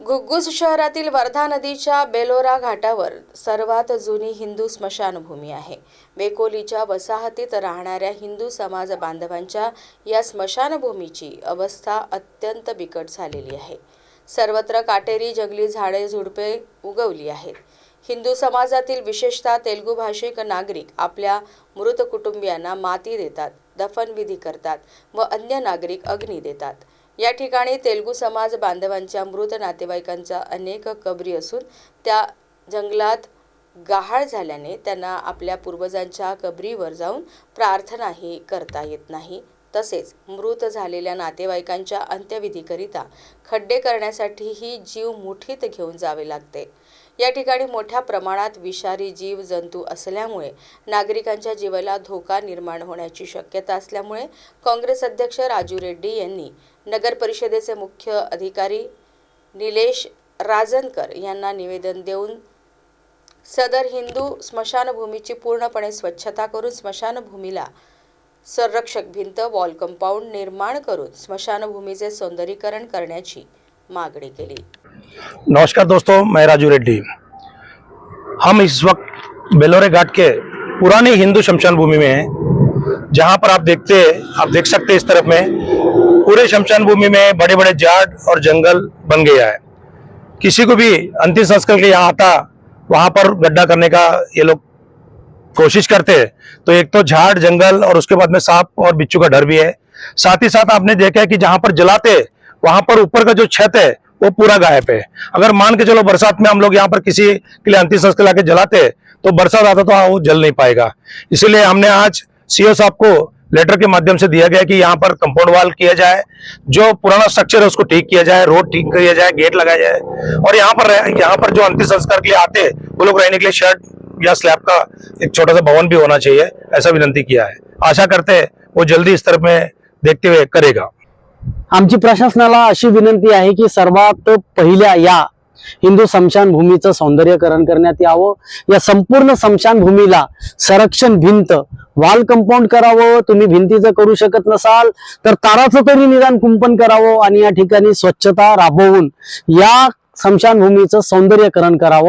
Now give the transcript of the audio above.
घुग्गुस शहरातील वर्धा नदीच्या बेलोरा घाटावर सर्वात जुनी हिंदू स्मशानभूमी आहे. बेकोलीच्या वसाहतीत राहणाऱ्या हिंदू समाज बांधवांच्या या स्मशानभूमीची अवस्था अत्यंत बिकट झालेली आहे. सर्वत्र काटेरी जंगली झाडे झुडपे उगवली आहेत. हिंदू समाजातील विशेषतः तेलुगू भाषिक नागरिक आपल्या मृत कुटुंबियांना माती देतात दफनविधी करतात व अन्य नागरिक अग्नी देतात. या ठिकाणी तेलुगू समाज बांधवांच्या मृत नातेवाईकांच्या अनेक कबरी असून त्या जंगलात गहाळ झाल्याने त्यांना आपल्या पूर्वजांच्या कबरीवर जाऊन प्रार्थनाही करता येत नाही. तसेच मृत झालेल्या नातेवाईकांच्या अंत्यविधीकरिता खड्डे करण्यासाठीही जीव मुठीत घेऊन जावे लागते. या ठिकाणी मोठ्या प्रमाणात विषारी जीव जंतू असल्यामुळे नागरिकांच्या जीवाला धोका निर्माण होण्याची शक्यता असल्यामुळे काँग्रेस अध्यक्ष राजू रेड्डी यांनी नगर परिषदेचे मुख्य अधिकारी निलेश राजनकर यांना निवेदन देऊन सदर हिंदू स्मशानभूमीची पूर्णपणे स्वच्छता करून स्मशानभूमीला संरक्षक भिंत वॉल कंपाऊंड निर्माण करून स्मशानभूमीचे सौंदर्यीकरण करण्याची मागणी केली. नमस्कार दोस्तों मैं राजू रेड्डी. हम इस वक्त बेलोरे घाट के पुरानी हिंदू शमशान भूमि में हैं जहां पर आप देखते आप देख सकते हैं इस तरफ में पूरे शमशान भूमि में बड़े बड़े झाड़ और जंगल बन गया है। किसी को भी अंतिम संस्कार के यहाँ आता वहां पर गड्ढा करने का ये लोग कोशिश करते हैं। तो एक तो झाड़, जंगल और उसके बाद में सांप और बिच्छू का डर भी है। साथ ही साथ आपने देखा है कि जहाँ पर जलाते वहाँ पर ऊपर का जो छत है, वो पूरा गायब है। अगर मान के चलो बरसात में हम लोग यहाँ पर किसी के लिए अंतिम संस्कार लाके जलाते तो बरसात आता तो वो जल नहीं पाएगा। इसीलिए हमने आज सीओ साहब को लेटर के माध्यम से दिया गया कि यहाँ पर कंपाउंड वाल किया जाए, जो पुराना स्ट्रक्चर है, उसको ठीक किया जाए, रोड ठीक किया जाए गेट लगाया जाए। और यहाँ पर यहाँ पर जो अंतिम संस्कार के लिए आते हैं, वो लोग रहने के लिए शर्ट या स्लैब का एक छोटा सा भवन भी होना चाहिए ऐसा विनंती किया है। आशा करते हैं वो जल्दी इस तरफ में देखते हुए करेगा। आमची प्रशासनाला अशी विनंती आहे की सर्वात पहिल्या या हिंदू स्मशानभूमीचं सौंदर्यकरण करण्यात यावं. या संपूर्ण स्मशानभूमीला संरक्षण भिंत वाल कंपाऊंड करावं. तुम्ही भिंतीचं करू शकत नसाल तर ताराचं तरी निदान कुंपण करावं आणि या ठिकाणी स्वच्छता राबवून या स्मशानभूमीचं सौंदर्यकरण करावं.